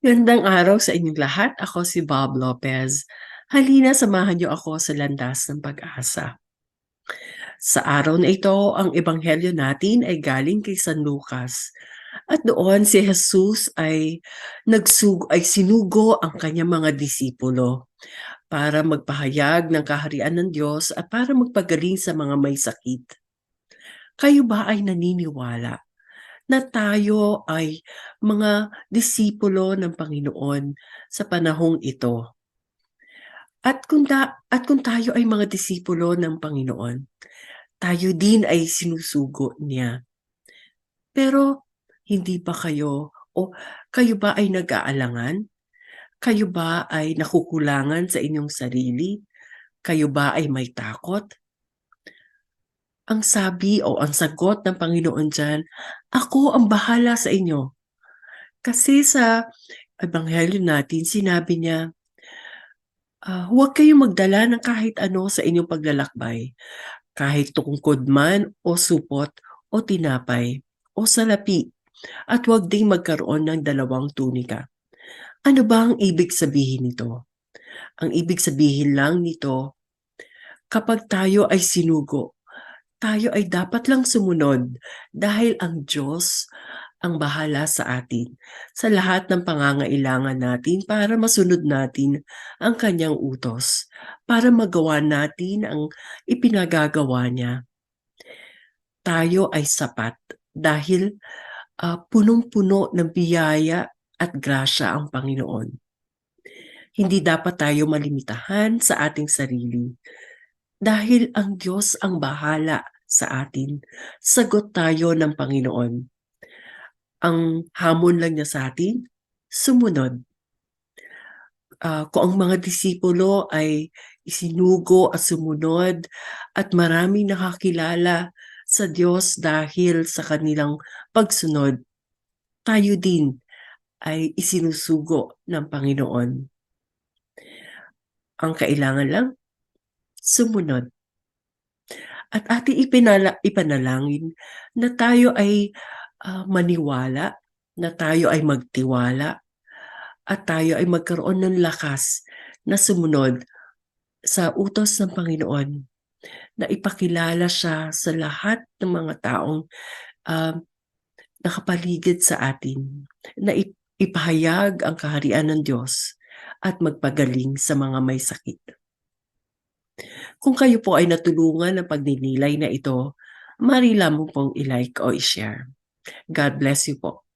Gandang araw sa inyong lahat. Ako si Bob Lopez. Halina samahan niyo ako sa landas ng pag-asa. Sa araw na ito, ang ebanghelyo natin ay galing kay San Lucas. At doon si Jesus ay nagsug ay sinugo ang kanyang mga disipulo para magpahayag ng kaharian ng Diyos at para magpagaling sa mga may sakit. Kayo ba ay naniniwala na tayo ay mga disipulo ng Panginoon sa panahong ito? At kung, da, at kung tayo ay mga disipulo ng Panginoon, tayo din ay sinusugo niya. Pero hindi ba kayo o kayo ba ay nag-aalangan? Kayo ba ay nakukulangan sa inyong sarili? Kayo ba ay may takot? Ang sabi o ang sagot ng Panginoon dyan, ako ang bahala sa inyo. Kasi sa Ebanghelyo natin, sinabi niya, uh, huwag kayong magdala ng kahit ano sa inyong paglalakbay, kahit tungkod man o supot o tinapay o salapi, at huwag ding magkaroon ng dalawang tunika. Ano ba ang ibig sabihin nito? Ang ibig sabihin lang nito, kapag tayo ay sinugo, tayo ay dapat lang sumunod dahil ang Diyos ang bahala sa atin sa lahat ng pangangailangan natin para masunod natin ang kanyang utos, para magawa natin ang ipinagagawa niya. Tayo ay sapat dahil uh, punong-puno ng biyaya at grasya ang Panginoon. Hindi dapat tayo malimitahan sa ating sarili dahil ang Diyos ang bahala sa atin. Sagot tayo ng Panginoon. Ang hamon lang niya sa atin, sumunod. Uh, kung ang mga disipulo ay isinugo at sumunod at maraming nakakilala sa Diyos dahil sa kanilang pagsunod, tayo din ay isinusugo ng Panginoon. Ang kailangan lang, sumunod. At ating ipinala, ipanalangin na tayo ay uh, maniwala, na tayo ay magtiwala, at tayo ay magkaroon ng lakas na sumunod sa utos ng Panginoon na ipakilala siya sa lahat ng mga taong uh, nakapaligid sa atin, na ipahayag ang kaharian ng Diyos at magpagaling sa mga may sakit. Kung kayo po ay natulungan ng pagninilay na ito, marila mo pong i-like o i-share. God bless you po.